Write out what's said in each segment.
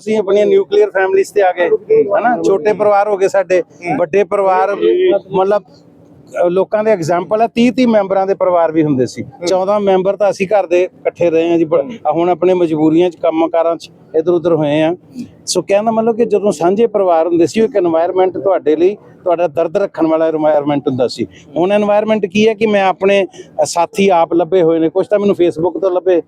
ਤੁਸੀਂ ਆਪਣੀਆਂ nuclear families ਤੇ ਆ ਗਏ, ਹਨਾ? ਛੋਟੇ ਪਰਿਵਾਰ ਹੋ ਗਏ ਸਾਡੇ, ਵੱਡੇ ਪਰਿਵਾਰ, ਮਤਲਬ ਲੋਕਾਂ ਦੇ ਐਗਜ਼ਾਮਪਲ ਆ 30 30 ਮੈਂਬਰਾਂ ਦੇ ਪਰਿਵਾਰ ਵੀ ਹੁੰਦੇ ਸੀ। 14 ਮੈਂਬਰ ਤਾਂ ਅਸੀਂ ਘਰ ਦੇ ਇਕੱਠੇ ਰਹੇ ਆ ਜੀ ਹੁਣ ਆਪਣੇ ਮਜਬੂਰੀਆਂ 'ਚ ਕੰਮਕਾਰਾਂ 'ਚ ਇਧਰ ਉਧਰ ਹੋਏ ਆ ਸੋ ਕਹਿੰਦਾ ਮਤਲਬ ਕਿ ਜਦੋਂ ਸਾਂਝੇ ਪਰਿਵਾਰ ਹੁੰਦੇ ਸੀ ਉਹ ਇੱਕ এনवायरमेंट ਤੁਹਾਡੇ ਲਈ ਤੁਹਾਡਾ ਦਰਦ ਰੱਖਣ ਵਾਲਾ এনवायरमेंट ਹੁੰਦਾ ਸੀ। ਹੁਣ এনवायरमेंट ਕੀ ਹੈ ਕਿ ਮੈਂ ਆਪਣੇ ਸਾਥੀ ਆਪ ਲੱਭੇ ਹੋਏ ਨੇ ਕੁਝ ਤਾਂ ਮੈਨੂੰ ਫੇਸਬੁੱਕ ਤੋਂ ਲੱਭੇ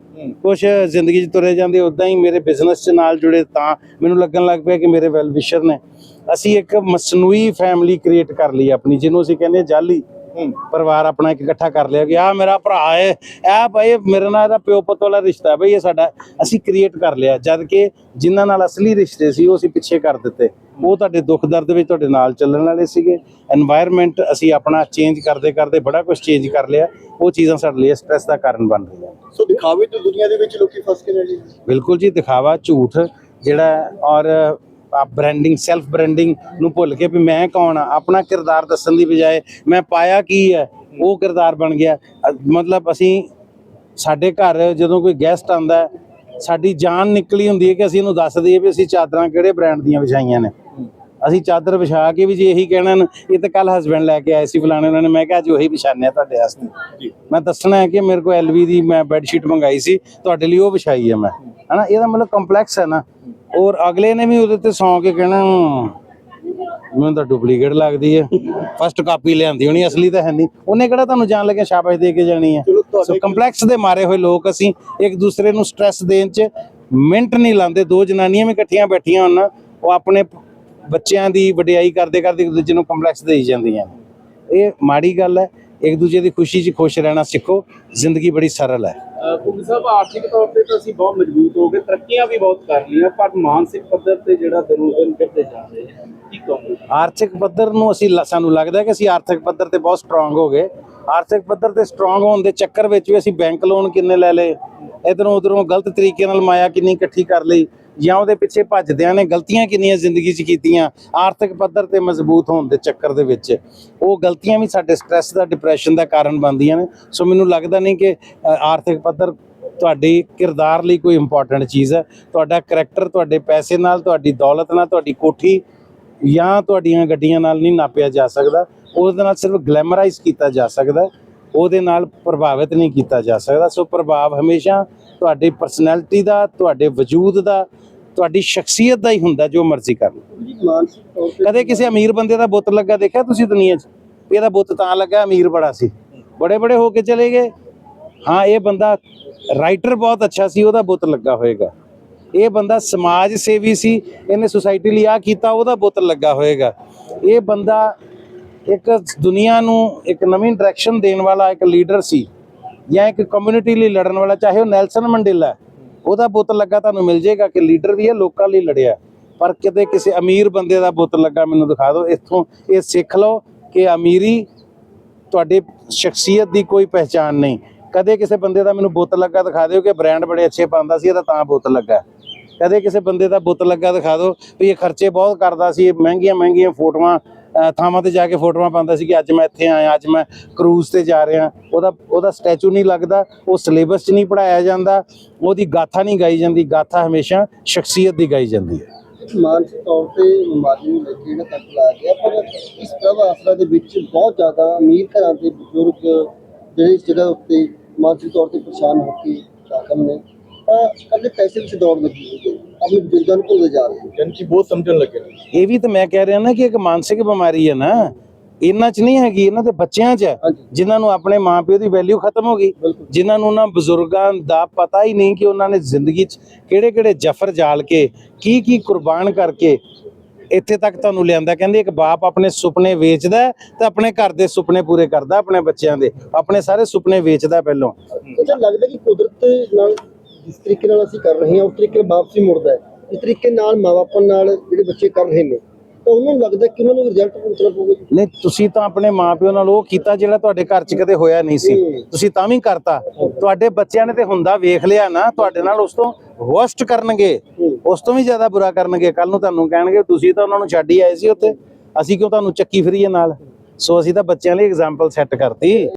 ਕੁਝ ਜ਼ਿੰਦਗੀ 'ਚ ਤੁਰੇ ਜਾਂਦੇ ਉਦਾਂ ਹੀ ਮੇਰੇ ਬਿਜ਼ਨਸ 'ਚ ਨਾਲ ਜੁੜੇ ਤਾਂ ਮੈਨੂੰ ਲੱਗਣ ਲੱਗ ਪਿਆ ਕਿ ਮੇਰੇ ਵੈਲ ਨੇ। ਅਸੀਂ ਇੱਕ ਮਸਨੂਈ ਫੈਮਿਲੀ ਕ੍ਰੀਏਟ ਕਰ ਲਈ ਆਪਣੀ ਜਿਹਨੂੰ ਅਸੀਂ ਕਹਿੰਦੇ ਜਾਲੀ। ਪਰਿਵਾਰ ਆਪਣਾ ਇਕੱਠਾ ਕਰ ਲਿਆ ਕਿ ਆ ਮੇਰਾ ਭਰਾ ਹੈ ਇਹ ਭਾਈ ਮੇਰੇ ਨਾਲ ਇਹਦਾ ਪਿਓ ਪੁੱਤ ਵਾਲਾ ਰਿਸ਼ਤਾ ਬਈ ਇਹ ਸਾਡਾ ਅਸੀਂ ਕ੍ਰੀਏਟ ਕਰ ਲਿਆ। ਜਦ ਕਿ ਜਿਨ੍ਹਾਂ ਨਾਲ ਅਸਲੀ ਰਿਸ਼ਤੇ ਸੀ ਉਹ ਅਸੀਂ ਪਿੱਛੇ ਕਰ ਦਿੱਤੇ। ਉਹ ਤੁਹਾਡੇ ਦੁੱਖ ਦਰਦ ਵਿੱਚ ਤੁਹਾਡੇ ਨਾਲ ਚੱਲਣ ਵਾਲੇ ਸੀਗੇ। এনवायरमेंट ਅਸੀਂ ਆਪਣਾ ਚੇਂਜ ਕਰਦੇ ਕਰਦੇ ਬੜਾ ਕੁਝ ਚੇਂਜ ਕਰ ਲਿਆ। ਉਹ ਚੀਜ਼ਾਂ ਸਾਡੇ ਲਈ ਸਟ੍ਰੈਸ ਦਾ ਕਾਰਨ ਬਣ ਰਹੀਆਂ। ਸੋ ਦਿਖਾਵੇ ਤੋਂ ਦੁਨੀਆ ਦੇ ਵਿੱਚ ਲੋਕੀ ਫਸ ਕੇ ਰਹਿ ਜੀ ਬਿਲਕੁਲ ਜੀ ਦਿਖਾਵਾ ਝੂਠ ਜਿਹੜਾ ਔਰ ਬ੍ਰਾਂਡਿੰਗ ਸੈਲਫ ਬ੍ਰਾਂਡਿੰਗ ਨੂੰ ਭੁੱਲ ਕੇ ਵੀ ਮੈਂ ਕੌਣ ਆ? ਆਪਣਾ ਕਿਰਦਾਰ ਦੱਸਣ ਦੀ ਬਜਾਏ ਮੈਂ ਪਾਇਆ ਕੀ ਹੈ ਉਹ ਕਿਰਦਾਰ ਬਣ ਗਿਆ। ਮਤਲਬ ਅਸੀਂ ਸਾਡੇ ਘਰ ਜਦੋਂ ਕੋਈ ਗੈਸਟ ਆਂਦਾ ਸਾਡੀ ਜਾਨ ਨਿਕਲੀ ਹੁੰਦੀ ਹੈ ਕਿ ਅਸੀਂ ਇਹਨੂੰ ਦੱਸ ਦਈਏ ਵੀ ਅਸੀਂ ਚਾਦਰਾਂ ਕਿਹੜੇ ਬ੍ਰਾਂਡ ਦੀਆਂ ਵਿਛਾਈਆਂ ਨੇ। ਅਸੀਂ ਚਾਦਰ ਵਿਛਾ ਕੇ ਵੀ ਜੇ ਇਹੀ ਕਹਿਣਾ ਨਾ, ਇਹ ਤਾਂ ਕੱਲ ਹਸਬੰਡ ਲੈ ਕੇ ਆਏ ਸੀ ਫਲਾਣੇ ਉਹਨਾਂ ਨੇ ਮੈਂ ਕਿਹਾ ਅੱਜ ਉਹੀ ਵਿਛਾਣੇ ਆ ਤੁਹਾਡੇ ਵਾਸਤੇ। ਮੈਂ ਦੱਸਣਾ ਹੈ ਕਿ ਮੇਰੇ ਕੋਲ ਐਲਵੀ ਦੀ ਮੈਂ ਬੈੱਡ ਸ਼ੀਟ ਮੰਗਾਈ ਸੀ ਤੁਹਾਡੇ ਲਈ ਉਹ ਵਿਛਾਈ ਹੈ ਮੈਂ। ਹਨਾ ਇਹਦਾ ਮਤਲਬ ਕੰਪਲੈਕਸ ਹੈ ਨਾ। ਔਰ ਅਗਲੇ ਨੇ ਵੀ ਉਹਦੇ ਤੇ ਸੌਂ ਕੇ ਕਹਿਣਾ "ਹਮ, ਮੈਨੂੰ ਤਾਂ ਡੁਪਲੀਕੇਟ ਲੱਗਦੀ ਹੈ ਫਸਟ ਕਾਪੀ ਲਿਆਂਦੀ ਹੋਣੀ ਅਸਲੀ ਤਾਂ ਹੈ ਨਹੀਂ। ਉਹਨੇ ਕਿਹੜਾ ਤੁਹਾਨੂੰ ਜਾਣ ਲੱਗਿਆ ਸ਼ਾਬਾਸ਼ ਦੇ ਕੇ ਜਾਣੀ ਹੈ ਸੋ ਕੰਪਲੈਕਸ ਦੇ ਮਾਰੇ ਹੋਏ ਲੋਕ ਅਸੀਂ ਇੱਕ ਦੂਸਰੇ ਨੂੰ ਸਟ੍ਰੈਸ ਦੇਣ 'ਚ ਮਿੰਟ ਨਹੀਂ ਲਾਉਂਦੇ ਦੋ ਜਨਾਨੀਆਂ ਵੀ ਇਕੱਠੀਆਂ ਬੈਠੀਆਂ ਹੋਣ ਉਹ ਆਪਣੇ ਬੱਚਿਆਂ ਦੀ ਵਡਿਆਈ ਕਰਦੇ ਕਰਦੇ ਇੱਕ ਦੂਜੇ ਨੂੰ ਕੰਪਲੈਕਸ ਦੇਈ ਜਾਂਦੀਆਂ ਇਹ ਮਾੜੀ ਗੱਲ ਹੈ ਇੱਕ ਦੂਜੇ ਦੀ ਖੁਸ਼ੀ 'ਚ ਖੁਸ਼ ਰਹਿਣਾ ਸਿੱਖੋ ਜ਼ਿੰਦਗੀ ਬੜੀ ਸਰਲ ਹੈ। ਕੁਝ ਸਾਹਿਬ ਆਰਥਿਕ ਤੌਰ ਤੇ ਤਾਂ ਅਸੀਂ ਬਹੁਤ ਮਜ਼ਬੂਤ ਹੋ ਗਏ ਤਰੱਕੀਆਂ ਵੀ ਬਹੁਤ ਕਰ ਲਈਆਂ ਪਰ ਮਾਨਸਿਕ ਪੱਧਰ ਤੇ ਜਿਹੜਾ ਦਿਨੋਂ ਦਿਨ ਘਟਦੇ ਜਾ ਰਹੇ ਕੀ ਕਹੋਗੇ? ਆਰਥਿਕ ਪੱਧਰ ਨੂੰ ਅਸੀਂ ਸਾਨੂੰ ਲੱਗਦਾ ਕਿ ਅਸੀਂ ਆਰਥਿਕ ਪੱਧਰ ਤੇ ਬਹੁਤ ਸਟਰੋਂਗ ਹੋ ਗਏ। ਆਰਥਿਕ ਪੱਧਰ ਤੇ ਸਟਰੋਂਗ ਹੋਣ ਦੇ ਚੱਕਰ ਵਿੱਚ ਵੀ ਅਸੀਂ ਬੈਂਕ ਲੋਨ ਕਿੰਨੇ ਲੈ ਲਏ ਇਧਰੋਂ ਉਧਰੋਂ ਗਲਤ ਤਰੀਕੇ ਨਾਲ ਮਾਇਆ ਕਿੰਨੀ ਇਕੱਠੀ ਕਰ ਲਈ ਜਾਂ ਉਹਦੇ ਪਿੱਛੇ ਭੱਜਦਿਆਂ ਨੇ ਗਲਤੀਆਂ ਕਿੰਨੀਆਂ ਜ਼ਿੰਦਗੀ 'ਚ ਕੀਤੀਆਂ, ਆਰਥਿਕ ਪੱਧਰ ਤੇ ਮਜ਼ਬੂਤ ਹੋਣ ਦੇ ਚੱਕਰ ਦੇ ਵਿੱਚ, ਉਹ ਗਲਤੀਆਂ ਵੀ ਸਾਡੇ ਸਟ੍ਰੈਸ ਦਾ ਡਿਪਰੈਸ਼ਨ ਦਾ ਕਾਰਨ ਬਣਦੀਆਂ ਨੇ। ਸੋ ਮੈਨੂੰ ਲੱਗਦਾ ਨਹੀਂ ਕਿ ਆਰਥਿਕ ਪੱਧਰ ਤੁਹਾਡੇ ਕਿਰਦਾਰ ਲਈ ਕੋਈ ਇੰਪੋਰਟੈਂਟ ਚੀਜ਼ ਹੈ। ਤੁਹਾਡਾ ਕਰੈਕਟਰ ਤੁਹਾਡੇ ਪੈਸੇ ਨਾਲ, ਤੁਹਾਡੀ ਦੌਲਤ ਨਾਲ, ਤੁਹਾਡੀ ਕੋਠੀ ਜਾਂ ਤੁਹਾਡੀਆਂ ਗੱਡੀਆਂ ਨਾਲ ਨਹੀਂ ਨਾਪਿਆ ਜਾ ਸਕਦਾ। ਉਹਦੇ ਨਾਲ ਸਿਰਫ ਗਲੈਮਰਾਈਜ਼ ਕੀਤਾ ਜਾ ਸਕਦਾ। ਉਹਦੇ ਨਾਲ ਪ੍ਰਭਾਵਿਤ ਨਹੀਂ ਕੀਤਾ ਜਾ ਸਕਦਾ। ਸੋ ਪ੍ਰਭਾਵ ਹਮੇਸ਼ਾ ਤੁਹਾਡੀ ਪਰਸਨੈਲਿਟੀ ਦਾ ਤੁਹਾਡੇ ਵਜੂਦ ਦਾ ਤੁਹਾਡੀ ਸ਼ਖਸੀਅਤ ਦਾ ਹੀ ਹੁੰਦਾ ਜੋ ਮਰਜ਼ੀ ਕਰ ਲਓ। ਕਦੇ ਕਿਸੇ ਅਮੀਰ ਬੰਦੇ ਦਾ ਬੁੱਤ ਲੱਗਾ ਦੇਖਿਆ ਤੁਸੀਂ ਦੁਨੀਆ 'ਚ? ਇਹਦਾ ਬੁੱਤ ਤਾਂ ਲੱਗਾ ਅਮੀਰ ਬੜਾ ਸੀ। ਬੜੇ ਬੜੇ ਹੋ ਕੇ ਚਲੇ ਗਏ। ਹਾਂ ਇਹ ਬੰਦਾ ਰਾਈਟਰ ਬਹੁਤ ਅੱਛਾ ਸੀ ਉਹਦਾ ਬੁੱਤ ਲੱਗਾ ਹੋਏਗਾ। ਇਹ ਬੰਦਾ ਸਮਾਜ ਸੇਵੀ ਸੀ ਇਹਨੇ ਸੁਸਾਇਟੀ ਲਈ ਆ ਕੀਤਾ ਉਹਦਾ ਬੁੱਤ ਲੱਗਾ ਹੋਏਗਾ। ਇਹ ਬੰਦਾ ਇੱਕ ਦੁਨੀਆ ਨੂੰ ਇੱਕ ਨਵੀਂ ਡਾਇਰੈਕਸ਼ਨ ਦੇਣ ਵਾਲਾ ਇੱਕ ਲੀਡਰ ਸੀ ਜਾਂ ਇੱਕ ਕਮਿਊਨਿਟੀ ਲਈ ਲੜਨ ਵਾਲਾ ਚਾਹੇ ਉਹ ਨੈਲਸਨ ਮੰਡੇਲਾ ਹੈ, ਉਹਦਾ ਬੁੱਤ ਲੱਗਾ ਤੁਹਾਨੂੰ ਮਿਲ ਜਾਏਗਾ ਕਿ ਲੀਡਰ ਵੀ ਹੈ ਲੋਕਾਂ ਲਈ ਲੜਿਆ ਪਰ ਕਿਤੇ ਕਿਸੇ ਅਮੀਰ ਬੰਦੇ ਦਾ ਬੁੱਤ ਲੱਗਾ ਮੈਨੂੰ ਦਿਖਾ ਦਿਓ ਇੱਥੋਂ ਇਹ ਸਿੱਖ ਲਓ ਕਿ ਅਮੀਰੀ ਤੁਹਾਡੇ ਸ਼ਖਸੀਅਤ ਦੀ ਕੋਈ ਪਹਿਚਾਨ ਨਹੀਂ। ਕਦੇ ਕਿਸੇ ਬੰਦੇ ਦਾ ਮੈਨੂੰ ਬੁੱਤ ਲੱਗਾ ਦਿਖਾ ਦਿਓ ਕਿ ਬ੍ਰਾਂਡ ਬੜੇ ਅੱਛੇ ਪਾਉਂਦਾ ਸੀ ਇਹਦਾ ਤਾਂ ਬੁੱਤ ਲੱਗਾ ਕਦੇ ਕਿਸੇ ਬੰਦੇ ਦਾ ਬੁੱਤ ਲੱਗਾ ਦਿਖਾ ਦਿਓ ਵੀ ਇਹ ਖਰਚੇ ਬਹੁਤ ਕਰਦਾ ਸੀ ਇਹ ਮਹਿੰਗੀਆਂ ਮਹਿੰਗੀਆਂ ਫੋਟੋਆਂ ਥਾਵਾਂ ਤੇ ਜਾ ਕੇ ਫੋਟੋਆਂ ਪਾਉਂਦਾ ਸੀ ਕਿ ਅੱਜ ਮੈਂ ਇੱਥੇ ਆਇਆ, ਅੱਜ ਮੈਂ ਕਰੂਜ਼ ਤੇ ਜਾ ਰਿਹਾ। ਉਹਦਾ ਉਹਦਾ ਸਟੈਚੂ ਨਹੀਂ ਲੱਗਦਾ, ਉਹ ਸਿਲੇਬਸ 'ਚ ਨਹੀਂ ਪੜਾਇਆ ਜਾਂਦਾ, ਉਹਦੀ ਗਾਥਾ ਨਹੀਂ ਗਾਈ ਜਾਂਦੀ, ਗਾਥਾ ਹਮੇਸ਼ਾ ਸ਼ਖਸੀਅਤ ਦੀ ਗਾਈ ਜਾਂਦੀ ਹੈ। ਮਾਨਸਿਕ ਤੌਰ ਤੇ ਬਿਮਾਰੀ ਨੂੰ ਲੈ ਕੇ ਜਿਹੜਾ ਤੱਕ ਲਾਇਆ ਗਿਆ, ਪਰ ਇਸ ਪ੍ਰਭ ਆਸਰਾ ਦੇ ਵਿੱਚ ਬਹੁਤ ਜ਼ਿਆਦਾ ਅਮੀਰ ਘਰਾਂ ਦੇ ਬਜ਼ੁਰਗ ਜਿਹੜੇ ਇਸ ਜਗ੍ਹਾ ਉੱਤੇ ਮਾਨਸਿਕ ਤੌਰ ਤੇ ਪਰੇਸ਼ਾਨ ਹੋ ਕੇ ਦਾਖਲ ਨੇ ਕੱਲੇ ਪੈਸੇ ਵਿੱਚ ਦੌੜ ਲੱਗੀ ਹੋਈ ਹੈ ਆਪਣੇ ਬਜ਼ੁਰਗਾਂ ਨੂੰ ਭੁੱਲਦੇ ਜਾ ਰਹੇ ਨੇ ਜਨ ਜੀ ਬਹੁਤ ਸਮਝਣ ਲੱਗੇ ਨੇ। ਇਹ ਵੀ ਤਾਂ ਮੈਂ ਕਹਿ ਰਿਹਾ ਨਾ ਕਿ ਇੱਕ ਮਾਨਸਿਕ ਬਿਮਾਰੀ ਹੈ ਨਾ ਇਹਨਾਂ 'ਚ ਨਹੀਂ ਹੈਗੀ ਇਹਨਾਂ ਦੇ ਬੱਚਿਆਂ 'ਚ ਹੈ ਹਾਂਜੀ। ਜਿਨ੍ਹਾਂ ਨੂੰ ਆਪਣੇ ਮਾਪਿਓ ਦੀ ਵੈਲਿਊ ਖਤਮ ਹੋ ਗਈ ਬਿਲਕੁਲ। ਜਿਨ੍ਹਾਂ ਨੂੰ ਉਹਨਾਂ ਬਜ਼ੁਰਗਾਂ ਦਾ ਪਤਾ ਹੀ ਨਹੀਂ ਕਿ ਉਹਨਾਂ ਨੇ ਜ਼ਿੰਦਗੀ 'ਚ ਕਿਹੜੇ-ਕਿਹੜੇ ਜਫਰ ਜਾਲ ਕੇ ਕੀ ਕੀ ਕੁਰਬਾਨ ਕਰਕੇ ਇੱਥੇ ਤੱਕ ਤੁਹਾਨੂੰ ਲਿਆਂਦਾ। ਕਹਿੰਦੇ ਇੱਕ ਬਾਪ ਆਪਣੇ ਸੁਪਨੇ ਵੇਚਦਾ ਹੈ ਤੇ ਆਪਣੇ ਘਰ ਦੇ ਸੁਪਨੇ ਪੂਰੇ ਕਰਦਾ ਆਪਣੇ ਬੱਚਿਆਂ ਦੇ। ਆਪਣੇ ਸਾਰੇ ਸੁਪਨੇ ਵੇਚਦਾ ਪਹਿਲੋਂ। ਅੱਛਾ ਲੱਗਦਾ ਕਿ ਕੁਦਰਤ ਨਾਲ ਜਿਸ ਤਰੀਕੇ ਨਾਲ ਅਸੀਂ ਕਰ ਰਹੇ ਹਾਂ ਉਸ ਤਰੀਕੇ ਨਾਲ ਵਾਪਸੀ ਮੁੜਦਾ ਹੈ। ਇਸ ਤਰੀਕੇ ਨਾਲ ਮਾਪਿਆਂ ਨਾਲ ਜਿਹੜੇ ਬੱਚੇ ਕਰ ਰਹੇ ਨੇ ਤਾਂ ਉਹਨਾਂ ਲੱਗਦਾ ਕਿ ਉਹਨਾਂ ਨੂੰ ਰਿਜ਼ਲਟ ਭੁਗਤਣਾ ਪਊਗਾ ਨਹੀਂ ਤੁਸੀਂ ਤਾਂ ਆਪਣੇ ਮਾਪਿਓ ਨਾਲ ਉਹ ਕੀਤਾ ਜਿਹੜਾ ਤੁਹਾਡੇ ਘਰ 'ਚ ਕਦੇ ਹੋਇਆ ਨਹੀਂ ਸੀ। ਤੁਸੀਂ ਤਾਂ ਵੀ ਕਰਤਾ। ਤੁਹਾਡੇ ਬੱਚਿਆਂ ਨੇ ਤੇ ਹੁੰਦਾ ਵੇਖ ਲਿਆ ਨਾ ਤੁਹਾਡੇ ਨਾਲ ਉਸ ਤੋਂ ਵਰਸਟ ਕਰਨਗੇ। ਉਸ ਤੋਂ ਵੀ ਜ਼ਿਆਦਾ ਬੁਰਾ ਕਰਨਗੇ। ਕੱਲ ਨੂੰ ਤੁਹਾਨੂੰ ਕਹਿਣਗੇ ਤੁਸੀਂ ਤਾਂ ਉਹਨਾਂ ਨੂੰ ਛੱਡ ਹੀ ਆਏ ਸੀ ਉੱਥੇ। ਅਸੀਂ ਕਿਉਂ ਤੁਹਾਨੂੰ ਚੱਕੀ ਫਿਰੀਏ ਨਾਲ? ਸੋ ਅਸੀਂ ਤਾਂ ਬੱਚਿਆਂ ਲਈ ਐਗਜ਼ਾਮਪਲ ਸੈੱਟ ਕਰਤੀ।